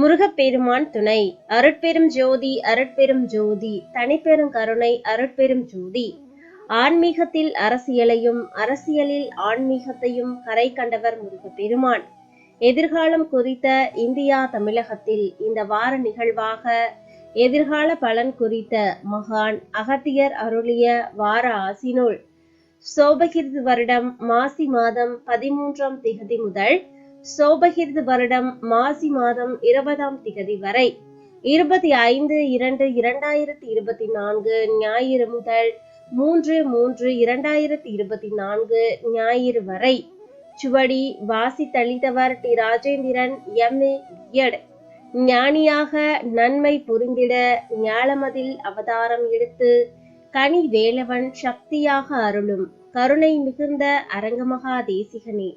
முருகப்பெருமான் துணை. அருட்பெரும் ஜோதி அருட்பெரும் ஜோதி தனிப்பெரும் கருணை அருட்பெரும் ஜோதி. ஆன்மீகத்தில் அரசியலையும் அரசியலில் ஆன்மீகத்தையும் கரை கண்டவர் முருகப்பெருமான். எதிர்காலம் குறித்த இந்தியா தமிழகத்தில் இந்த வார நிகழ்வாக எதிர்கால பலன் குறித்த மகான் அகத்தியர் அருளிய வார ஆசினுள் சோபகிருது வருடம் மாசி மாதம் பதிமூன்றாம் திகதி முதல் சோபகிருது வருடம் மாசி மாதம் இருபதாம் திகதி வரை இருபத்தி ஐந்து இரண்டு இரண்டாயிரத்தி இருபத்தி நான்கு ஞாயிறு முதல் மூன்று மூன்று இரண்டாயிரத்தி இருபத்தி நான்கு ஞாயிறு வரை சுவடி வாசி தளித்தவர் டி ராஜேந்திரன் எம் எட். ஞானியாக நன்மை புரிந்திட ஞாலமதில் அவதாரம் எடுத்து கனி வேலவன் சக்தியாக அருளும் கருணை மிகுந்த அரங்கமகா தேசிகனே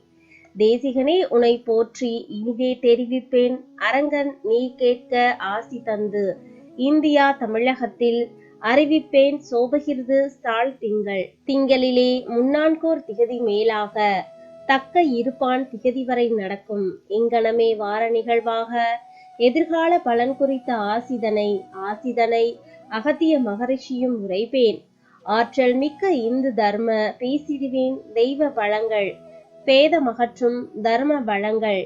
தேசிகனே உனை போற்றி இனிதே தெரிவிப்பேன். அரங்கன் நீ கேட்க ஆசி தந்து. இந்தியா தமிழகத்தில் அறிவிப்பேன். சோபகிருது ஸ்டால் திங்கள். திங்களிலே முன்னான்கோர் திகதி மேலாக தக்க இருப்பான் திகதி வரை நடக்கும். இங்கனமே வார நிகழ்வாக எதிர்கால பலன் குறித்த ஆசிதனை ஆசிதனை அகத்திய மகரிஷியும் உரைப்பேன். ஆற்றல் மிக்க இந்து தர்ம பேசிடுவேன் தெய்வ வளங்கள் பேதமகற்றும் தர்ம வளங்கள்.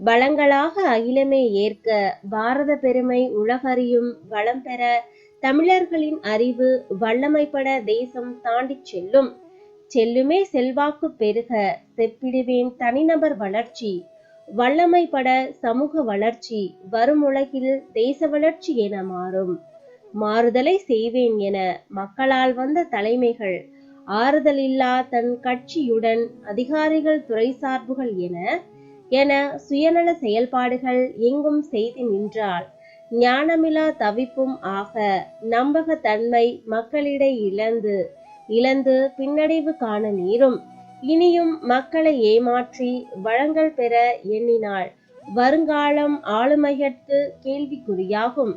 வளங்களாக அகிலமே ஏற்க பாரத பெருமை உலகறியும் வளம் பெற தமிழர்களின் அறிவு வல்லமைப்பட தேசம் தாண்டி செல்லும். செல்லுமே செல்வாக்கு பெருக செப்பிடுவேன் தனிநபர் வளர்ச்சி. வல்லமைப்பட சமூக வளர்ச்சி வரும் உலகில் தேச வளர்ச்சி என மாறும். மாறுதலை செய்வேன் என மக்களால் வந்த தலைமைகள் ஆறுதலில்லா தன் கட்சியுடன் அதிகாரிகள் துறை சார்புகள் என என சுயநல செயல்பாடுகள் எங்கும் செய்து நின்றால் ஞானமிலா தவிப்பும் ஆக நம்பகத்தன்மை மக்களிடை இழந்து இழந்து பின்னடைவு காண நீரும். இனியும் மக்களை ஏமாற்றி வளங்கள் பெற எண்ணினாள் வருங்காலம் ஆளுமையற்று கேள்விக்குறியாகும்.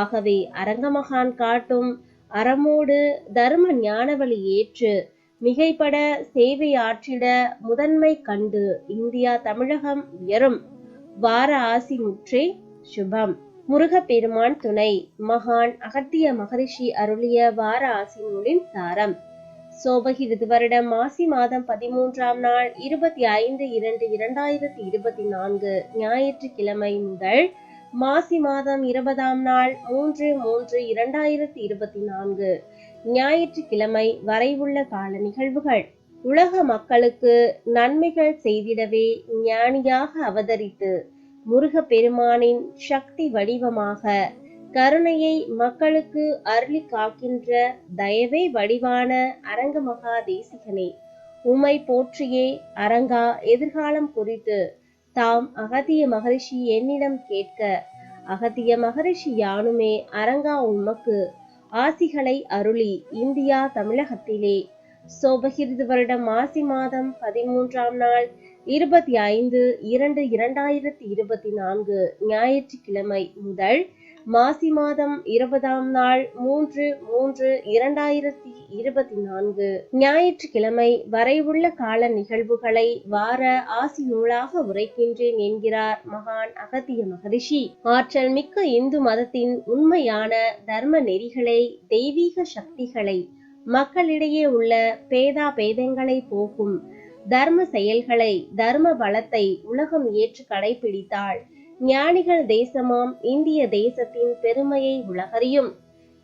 ஆகவே அரங்கமகான் காட்டும் அறமோடு தர்ம ஞானவழி ஏற்று மிகைப்பட சேவை ஆற்றிட முதன்மை கண்டு இந்தியா தமிழகம் உயரும். வார ஆசி முற்றே சுபம். முருகப்பெருமான் துணை. மகான் அகத்திய மகரிஷி அருளிய வார ஆசி நூலின் சாரம். சோபகிருது வருடம் மாசி மாதம் பதிமூன்றாம் நாள் இருபத்தி ஐந்து இரண்டு இரண்டாயிரத்தி இருபத்தி நான்கு ஞாயிற்றுக்கிழமை முதல் மாசி மாதம் இருபதாம் நாள் மூன்று மூன்று இரண்டாயிரத்தி இருபத்தி நான்கு. ஞாயிற்றுக்கிழமை வரைவுள்ள கால நிகழ்வுகள். உலக மக்களுக்கு நன்மைகள் செய்திடவே ஞானியாக அவதரித்து முருக பெருமானின் சக்தி வடிவமாக கருணையை மக்களுக்கு அருளி காக்கின்ற தயவே வடிவான அரங்க மகா தேசிகனே உமை போற்றியே அரங்கா எதிர்காலம் குறித்து தாம் அகத்திய மகரிஷி என்னிடம் கேட்க அகத்திய மகரிஷி யானுமே அரங்கா உமக்கு ஆசிகளை அருளி இந்தியா தமிழகத்திலே. சோபகிருது வருடம் மாசி மாதம் பதிமூன்றாம் நாள் இருபத்தி ஐந்து இரண்டு இரண்டாயிரத்தி இருபத்தி நான்கு ஞாயிற்றுக்கிழமை முதல் மாசி மாதம் இருபதாம் நாள் மூன்று மூன்று இரண்டாயிரத்தி இருபத்தி நான்கு. ஞாயிற்றுக்கிழமை வரைவுள்ள கால நிகழ்வுகளை வார ஆசி நூலாக உரைக்கின்றேன் என்கிறார் மகான் அகத்திய மகரிஷி. ஆற்றல் மிக்க இந்து மதத்தின் உண்மையான தர்ம நெறிகளை தெய்வீக சக்திகளை மக்களிடையே உள்ள பேதா பேதங்களை போக்கும் தர்ம செயல்களை தர்ம பலத்தை உலகம் ஏற்று கடைபிடித்தாள். ஞானிகள் தேசமாம் இந்திய தேசத்தின் பெருமையை உலகறியும்.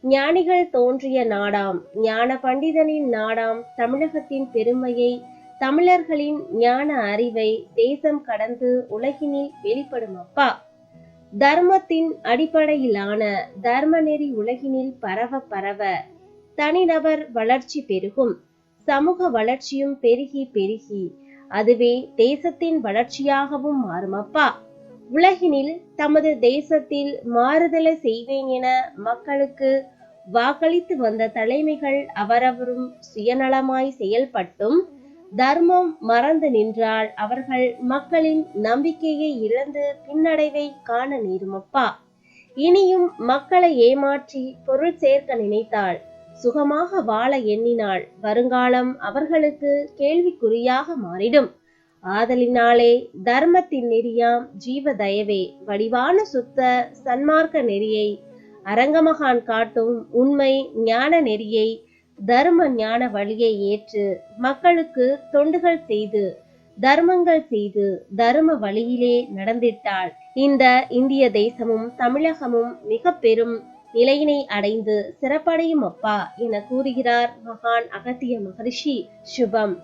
ஞானிகள் தோன்றிய நாடாம் ஞான பண்டிதனின் நாடாம் தமிழகத்தின் பெருமையை தமிழர்களின் ஞான அறிவை தேசம் கடந்து உலகினில் வெளிப்படும் அப்பா தர்மத்தின் அடிப்படையிலான தர்ம நெறி உலகினில் பரவ பரவ தனிநபர் வளர்ச்சி பெருகும். சமூக வளர்ச்சியும் பெருகி பெருகி அதுவே தேசத்தின் வளர்ச்சியாகவும் மாறும் அப்பா உலகினில் தமது தேசத்தில் மாறுதலை செய்வேன் என மக்களுக்கு வாக்களித்து வந்த தலைமைகள் அவரவரும் சுயநலமாய் செயல்பட்டும் தர்மம் மறந்து நின்றால் அவர்கள் மக்களின் நம்பிக்கையை இழந்து பின்னடைவை காண நேருமப்பா. இனியும் மக்களை ஏமாற்றி பொருள் சேர்க்க நினைத்தால் சுகமாக வாழ எண்ணினாள் வருங்காலம் அவர்களுக்கு கேள்விக்குறியாக மாறிடும். ஆதலினாலே தர்மத்தின் நெறியாம் ஜீவ தயவே வடிவான சுத்த சன்மார்க்க நெறியை அரங்கமகான் காட்டும் உண்மை ஞான நெறியை தர்ம ஞான வழியை ஏற்று மக்களுக்கு தொண்டுகள் செய்து தர்மங்கள் செய்து தர்ம வழியிலே நடந்திட்டால் இந்த இந்திய தேசமும் தமிழகமும் மிக பெரும் நிலையினை அடைந்து சிறப்படையும் அப்பா என கூறுகிறார் மகான் அகத்திய மகரிஷி. சுபம்.